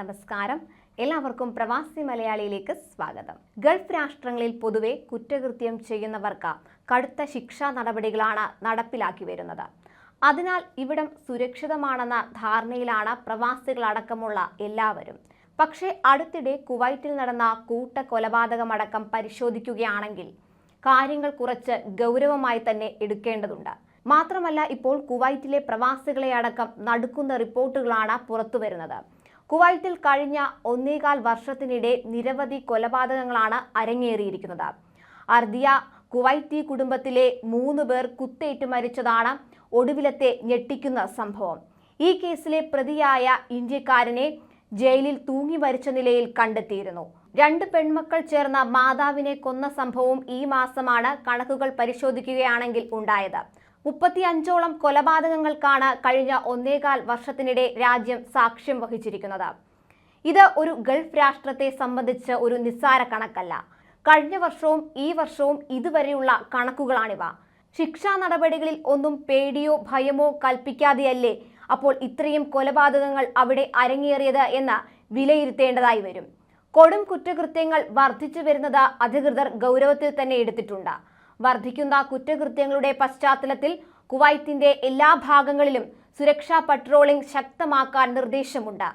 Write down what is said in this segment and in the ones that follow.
നമസ്കാരം. എല്ലാവർക്കും പ്രവാസി മലയാളിയിലേക്ക് സ്വാഗതം. ഗൾഫ് രാഷ്ട്രങ്ങളിൽ പൊതുവെ കുറ്റകൃത്യം ചെയ്യുന്നവർക്ക് കടുത്ത ശിക്ഷാ നടപടികളാണ് നടപ്പിലാക്കി വരുന്നത്. അതിനാൽ ഇവിടം സുരക്ഷിതമാണെന്ന ധാരണയിലാണ് പ്രവാസികളടക്കമുള്ള എല്ലാവരും. പക്ഷേ അടുത്തിടെ കുവൈറ്റിൽ നടന്ന കൂട്ട കൊലപാതകമടക്കം പരിശോധിക്കുകയാണെങ്കിൽ കാര്യങ്ങൾ കുറച്ച് ഗൗരവമായി തന്നെ എടുക്കേണ്ടതുണ്ട്. മാത്രമല്ല ഇപ്പോൾ കുവൈറ്റിലെ പ്രവാസികളെ അടക്കം നടുക്കുന്ന റിപ്പോർട്ടുകളാണ് പുറത്തുവരുന്നത്. കുവൈറ്റിൽ കഴിഞ്ഞ ഒന്നേകാൽ വർഷത്തിനിടെ നിരവധി കൊലപാതകങ്ങളാണ് അരങ്ങേറിയിരിക്കുന്നത്. അർദിയ കുവൈത്തി കുടുംബത്തിലെ മൂന്ന് പേർ കുത്തേറ്റ് മരിച്ചതാണ് ഒടുവിലത്തെ ഞെട്ടിക്കുന്ന സംഭവം. ഈ കേസിലെ പ്രതിയായ ഇന്ത്യക്കാരനെ ജയിലിൽ തൂങ്ങി മരിച്ച നിലയിൽ കണ്ടെത്തിയിരുന്നു. രണ്ട് പെൺമക്കൾ ചേർന്ന മാതാവിനെ കൊന്ന സംഭവം ഈ മാസമാണ് കണക്കുകൾ പരിശോധിക്കുകയാണെങ്കിൽ ഉണ്ടായത്. മുപ്പത്തിയഞ്ചോളം കൊലപാതകങ്ങൾക്കാണ് കഴിഞ്ഞ ഒന്നേകാൽ വർഷത്തിനിടെ രാജ്യം സാക്ഷ്യം വഹിച്ചിരിക്കുന്നത്. ഇത് ഒരു ഗൾഫ് രാഷ്ട്രത്തെ സംബന്ധിച്ച് ഒരു നിസ്സാര കണക്കല്ല. കഴിഞ്ഞ വർഷവും ഈ വർഷവും ഇതുവരെയുള്ള കണക്കുകളാണിവ. ശിക്ഷാ നടപടികളിൽ ഒന്നും പേടിയോ ഭയമോ കൽപ്പിക്കാതെയല്ലേ അപ്പോൾ ഇത്രയും കൊലപാതകങ്ങൾ അവിടെ അരങ്ങേറിയത് എന്ന് വിലയിരുത്തേണ്ടതായി വരും. കൊടും കുറ്റകൃത്യങ്ങൾ വർദ്ധിച്ചു വരുന്നത് അധികൃതർ ഗൗരവത്തിൽ തന്നെ എടുത്തിട്ടുണ്ട്. വർദ്ധിക്കുന്ന കുറ്റകൃത്യങ്ങളുടെ പശ്ചാത്തലത്തിൽ കുവൈത്തിന്റെ എല്ലാ ഭാഗങ്ങളിലും സുരക്ഷാ പട്രോളിംഗ് ശക്തമാക്കാൻ നിർദ്ദേശമുണ്ട്.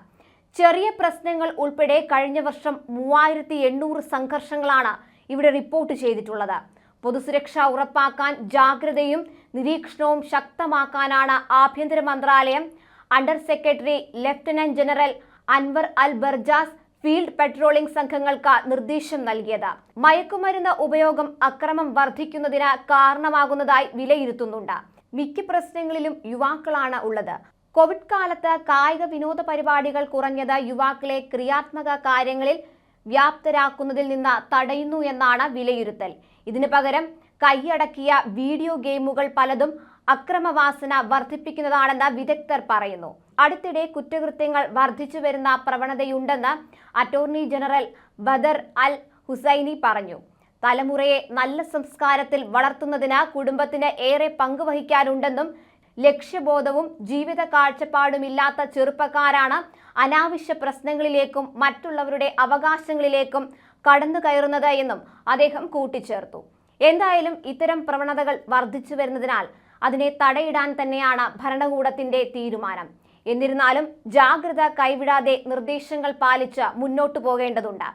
ചെറിയ പ്രശ്നങ്ങൾ ഉൾപ്പെടെ കഴിഞ്ഞ വർഷം മൂവായിരത്തി എണ്ണൂറ് സംഘർഷങ്ങളാണ് ഇവിടെ റിപ്പോർട്ട് ചെയ്തിട്ടുള്ളത്. പൊതുസുരക്ഷ ഉറപ്പാക്കാൻ ജാഗ്രതയും നിരീക്ഷണവും ശക്തമാക്കാനാണ് ആഭ്യന്തര മന്ത്രാലയം under secretary lieutenant general Anwar Al Barjas field patrolling സംഘങ്ങൾക്ക് നിർദ്ദേശം നൽകിയത്. മയക്കുമരുന്ന് ഉപയോഗം അക്രമം വർദ്ധിക്കുന്നതിന് കാരണമാകുന്നതായി വിലയിരുത്തുന്നുണ്ട്. മിക്ക പ്രശ്നങ്ങളിലും യുവാക്കളാണ് ഉള്ളത്. കോവിഡ് കാലത്ത് കായിക വിനോദ പരിപാടികൾ കുറഞ്ഞത് യുവാക്കളെ ക്രിയാത്മക കാര്യങ്ങളിൽ വ്യാപ്തരാക്കുന്നതിൽ നിന്ന് തടയുന്നു എന്നാണ് വിലയിരുത്തൽ. ഇതിനു പകരം കൈയടക്കിയ വീഡിയോ ഗെയിമുകൾ പലതും അക്രമവാസന വർദ്ധിപ്പിക്കുന്നതാണെന്ന് വിദഗ്ധർ പറയുന്നു. അടുത്തിടെ കുറ്റകൃത്യങ്ങൾ വർദ്ധിച്ചു വരുന്ന പ്രവണതയുണ്ടെന്ന് attorney general Badar Al Hussaini പറഞ്ഞു. തലമുറയെ നല്ല സംസ്കാരത്തിൽ വളർത്തുന്നതിന് കുടുംബത്തിന് ഏറെ പങ്കുവഹിക്കാനുണ്ടെന്നും ലക്ഷ്യബോധവും ജീവിത കാഴ്ചപ്പാടുമില്ലാത്ത ചെറുപ്പക്കാരാണ് അനാവശ്യ പ്രശ്നങ്ങളിലേക്കും മറ്റുള്ളവരുടെ അവകാശങ്ങളിലേക്കും കടന്നു കയറുന്നത് എന്നും അദ്ദേഹം കൂട്ടിച്ചേർത്തു. എന്തായാലും ഇത്തരം പ്രവണതകൾ വർദ്ധിച്ചു വരുന്നതിനാൽ അതിനെ തടയിടാൻ തന്നെയാണ് ഭരണകൂടത്തിന്റെ തീരുമാനം. എന്നിരുന്നാലും ജാഗ്രത കൈവിടാതെ നിർദ്ദേശങ്ങൾ പാലിച്ച് മുന്നോട്ടു പോകേണ്ടതുണ്ട്.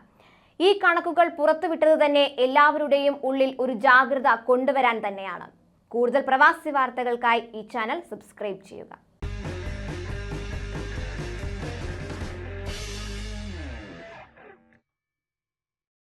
ഈ കണക്കുകൾ പുറത്തുവിട്ടത് തന്നെ എല്ലാവരുടെയും ഉള്ളിൽ ഒരു ജാഗ്രത കൊണ്ടുവരാൻ തന്നെയാണ്. കൂടുതൽ പ്രവാസി വാർത്തകൾക്കായി ഈ ചാനൽ സബ്സ്ക്രൈബ് ചെയ്യുക.